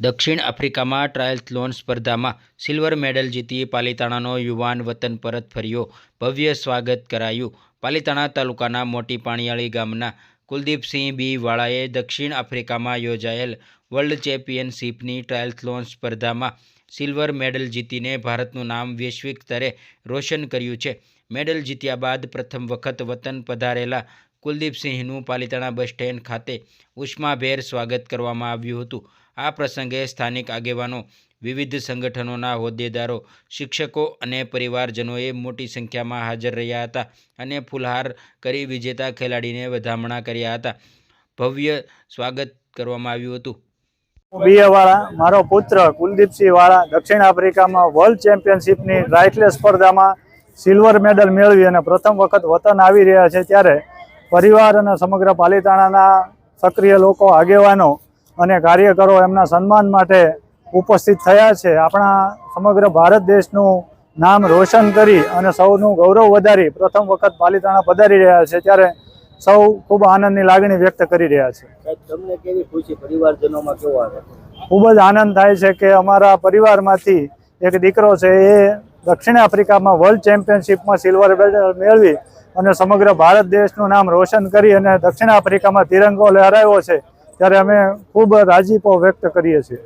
દક્ષિણ આફ્રિકામાં ટ્રાયથલોન સ્પર્ધામાં સિલ્વર મેડલ જીતી પાલિતાણાનો યુવાન વતન પરત ફર્યો. ભવ્ય સ્વાગત કરાયું. પાલિતાણા તાલુકાના મોટી પાણીયાળી ગામના કુલદીપસિંહ બી વાળાએ દક્ષિણ આફ્રિકામાં યોજાયેલ વર્લ્ડ ચેમ્પિયનશિપની ટ્રાયથલોન સ્પર્ધામાં સિલ્વર મેડલ જીતીને ભારતનું નામ વૈશ્વિક સ્તરે રોશન કર્યું છે. મેડલ જીત્યા બાદ પ્રથમ વખત વતન પધારેલા કુલદીપસિંહનું પાલિતાણા બસ સ્ટેન્ડ ખાતે ઉષ્માભેર સ્વાગત કરવામાં આવ્યું હતું. આ પ્રસંગે સ્થાનિક આગેવાનો, વિવિધ સંગઠનોના હોદ્દેદારો, શિક્ષકો અને પરિવારજનોએ મોટી સંખ્યામાં હાજર રહ્યા હતા અને ફૂલહાર કરી વિજેતા ખેલાડીને વધામણા કર્યા હતા. ભવ્ય સ્વાગત કરવામાં આવ્યું હતું. બીએ વાળા મારો પુત્ર કુલદીપસિંહ વાળા દક્ષિણ આફ્રિકામાં વર્લ્ડ ચેમ્પિયનશિપની રાઇટલે સ્પર્ધામાં સિલ્વર મેડલ મેળવી અને પ્રથમ વખત વતન આવી રહ્યા છે ત્યારે પરિવાર અને સમગ્ર પાલિતાણાના સક્રિય લોકો આગેવાનો અને કાર્યકરો એમના સન્માન માટે ઉપસ્થિત થયા છે. આપણા સમગ્ર ભારત દેશનું નામ રોશન કરી અને સૌનું ગૌરવ વધારી પ્રથમ વખત પાલિતાણા પધારી રહ્યા છે ત્યારે સૌ ખૂબ આનંદની લાગણી વ્યક્ત કરી રહ્યા છે. તમને કેવી ખુશી? પરિવારજનોમાં કેવો આવે ખૂબ જ આનંદ થાય છે કે અમારા પરિવારમાંથી એક દીકરો છે એ દક્ષિણ આફ્રિકામાં વર્લ્ડ ચેમ્પિયનશિપમાં સિલ્વર મેડલ મેળવી અને સમગ્ર ભારત દેશનું નામ રોશન કરી અને દક્ષિણ આફ્રિકામાં તિરંગો લહેરાયો છે, ત્યારે અમે ખૂબ રાજીપો વ્યક્ત કરીએ છીએ.